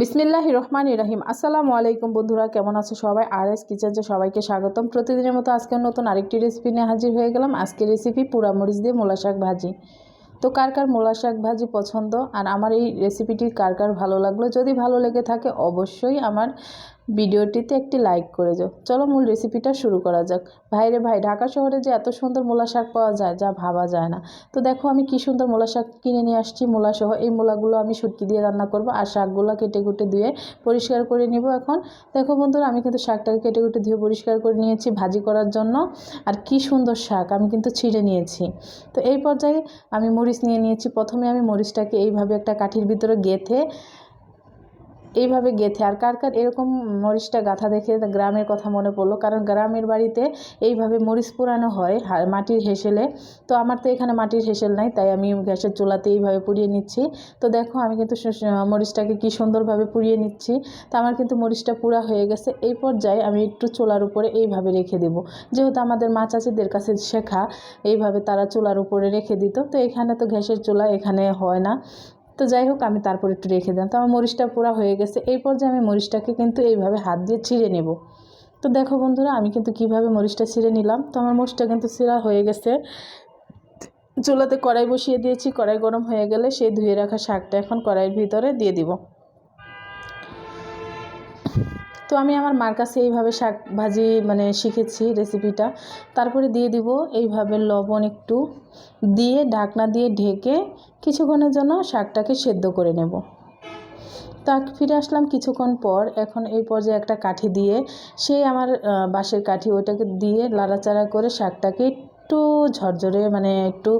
বিসমিল্লাহ রহমান ইরাহিম আসসালামু আলাইকুম বন্ধুরা, কেমন আছো সবাই? আর এস কিচেনসে সবাইকে স্বাগতম। প্রতিদিনের মতো আজকে নতুন আরেকটি রেসিপি নিয়ে হাজির হয়ে গেলাম। আজকের রেসিপি পুরা মরিচ দিয়ে মোলা শাক ভাজি। তো কার কার মোলা শাক ভাজি পছন্দ? আর আমার এই রেসিপিটি কার কার ভালো লাগল? যদি ভালো লেগে থাকে, অবশ্যই আমার ভিডিওটিতে একটি লাইক করে যাও। চলো মূল রেসিপিটা শুরু করা যাক। ভাইরে ভাই, ঢাকা শহরে যে এত সুন্দর মূলা শাক পাওয়া যায়, যা ভাবা যায় না। তো দেখো, আমি কি সুন্দর মূলা শাক কিনে নিয়ে আসছি, মূলা সহ। এই মূলাগুলো আমি শুটকি দিয়ে রান্না করব আর শাকগুলো কেটে কুটে ধুয়ে পরিষ্কার করে নিব এখন। দেখো বন্ধুরা, আমি কিন্তু শাকটাকে কেটে কুটে ধুয়ে পরিষ্কার করে নিয়েছি ভাজি করার জন্য। আর কি সুন্দর শাক, আমি কিন্তু ছিঁড়ে নিয়েছি। তো এই পর্যায়ে আমি মরিচ নিয়ে নিয়েছি। প্রথমে আমি মরিচটাকে এইভাবে একটা কাঠির ভিতরে গেঁথে এইভাবে গেথে। আর কার কার এরকম মরিচটা গাঁথা দেখে গ্রামের কথা মনে পড়ল? কারণ গ্রামের বাড়িতে এইভাবে মরিচ পোড়ানো হয় মাটির হেসেলে। তো আমার তো এখানে মাটির হেসেল নাই, তাই আমি গ্যাসের চুলাতে এইভাবে পুড়িয়ে নিচ্ছি। তো দেখো আমি কিন্তু মরিচটাকে কি সুন্দরভাবে পুড়িয়ে নিচ্ছি। তো আমার কিন্তু মরিচটা পুরা হয়ে গেছে। এই পর্যায়ে আমি একটু চুলার উপরে এইভাবে রেখে দেব। যেহেতু আমাদের মা চাচিদের কাছে শেখা, এইভাবে তারা চুলার উপরে রেখে দিত। তো এখানে তো গ্যাসের চুলা এখানে হয় না। তো যাই হোক, আমি তারপর একটু রেখে দিলাম। তো আমার মরিচটা পোড়া হয়ে গেছে। এই পর্যায়ে আমি মরিচটাকে কিন্তু এইভাবে হাত দিয়ে ছিঁড়ে নেব। তো দেখো বন্ধুরা, আমি কিন্তু কীভাবে মরিচটা ছিঁড়ে নিলাম। তো আমার মরিচটা কিন্তু ছিঁড়া হয়ে গেছে। চুলাতে কড়াই বসিয়ে দিয়েছি। কড়াই গরম হয়ে গেলে সেই ধুয়ে রাখা শাকটা এখন কড়াইয়ের ভিতরে দিয়ে দিব। তো আমি আমার মার কাছে এইভাবে শাক ভাজি মানে শিখেছি রেসিপিটা তারপরে দিয়ে দিব এইভাবে লবণ একটু। দিয়ে ঢাকনা দিয়ে ঢেকে কিছুক্ষণের জন্য শাকটাকে সেদ্ধ করে নেব। তা ফিরে আসলাম কিছুক্ষণ পর। এখন এই পর্যায়ে একটা কাঠি দিয়ে, সেই আমার বাঁশের কাঠি, ওইটাকে দিয়ে লাড়াচাড়া করে শাকটাকে একটু ঝরঝরে মানে একটু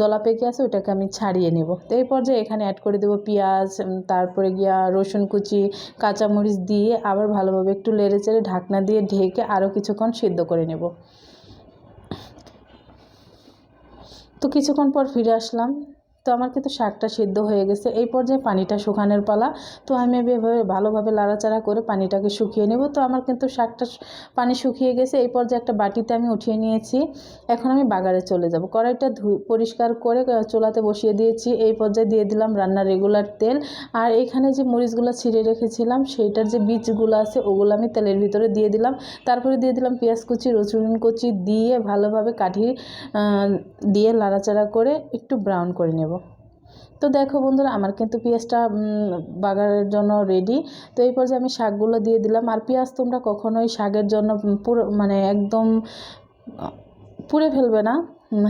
দলা পেকে আছে ওটাকে আমি ছাড়িয়ে নেব। তো এই পর্যায়ে এখানে অ্যাড করে দেবো পেঁয়াজ তারপরে গিয়া রসুন কুচি, কাঁচামরিচ দিয়ে আবার ভালোভাবে একটু লেড়ে চেড়ে ঢাকনা দিয়ে ঢেকে আরও কিছুক্ষণ সিদ্ধ করে নেব। তো কিছুক্ষণ পর ফিরে আসলাম। তো আমার কিন্তু শাকটা সিদ্ধ হয়ে গেছে। এই পর্যায়ে পানিটা শুকানোর পালা। তো আমি এভাবে ভালোভাবে লাড়াচাড়া করে পানিটাকে শুকিয়ে নেব। তো আমার কিন্তু শাকটা পানি শুকিয়ে গেছে। এই পর্যায়ে একটা বাটিতে আমি উঠিয়ে নিয়েছি। এখন আমি বাগারে চলে যাব। কড়াইটা পরিষ্কার করে চোলাতে বসিয়ে দিয়েছি। এই পর্যায়ে দিয়ে দিলাম রান্নার রেগুলার তেল। আর এখানে যে মরিচগুলো ছিঁড়ে রেখেছিলাম, সেইটার যে বীজগুলো আছে, ওগুলো আমি তেলের ভিতরে দিয়ে দিলাম। তারপরে দিয়ে দিলাম পেঁয়াজ কুচি, রসুন কুচি দিয়ে ভালোভাবে কাঠি দিয়ে লাড়াচাড়া করে একটু ব্রাউন করে নেব। তো দেখো বন্ধুরা, আমার কিন্তু পেঁয়াজটা বাগারের জন্য রেডি তো এই পর্যায়ে আমি শাকগুলো দিয়ে দিলাম। আর পেঁয়াজ তোমরা কখনোই শাকের জন্য পুরো মানে একদম পুড়ে ফেলবে না।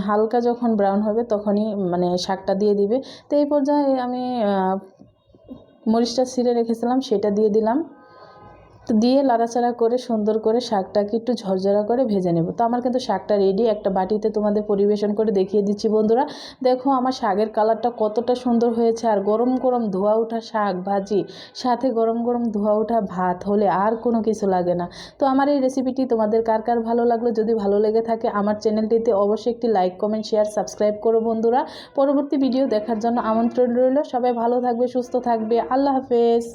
হালকা যখন ব্রাউন হবে তখনই মানে শাকটা দিয়ে দিবে। তো এই পর্যায়ে আমি মরিচটা ছিঁড়ে রেখেছিলাম, সেটা দিয়ে দিলাম। তো দিয়ে লাড়াচাড়া করে, সুন্দর করে শাকটাকে একটু ঝরঝরা করে ভেজে নেব। তো আমার কিন্তু শাকটা রেডি একটা বাটিতে তোমাদের পরিবেশন করে দেখিয়ে দিচ্ছি বন্ধুরা। দেখো আমার শাকের কালারটা কতটা সুন্দর হয়েছে, আর গরম গরম ধোয়া ওঠা শাক ভাজি, সাথে গরম গরম ধোয়া ওঠা ভাত হলে আর কোনো কিছু লাগে না। তো আমার এই রেসিপিটি তোমাদের কার কার ভালো লাগল, যদি ভালো লেগে থাকে আমার চ্যানেলটিতে অবশ্যই একটি লাইক কমেন্ট শেয়ার সাবস্ক্রাইব করো বন্ধুরা। পরবর্তী ভিডিও দেখার জন্য আমন্ত্রণ রইল। সবাই ভালো থাকবে, সুস্থ থাকবে। আল্লাহ হাফেজ।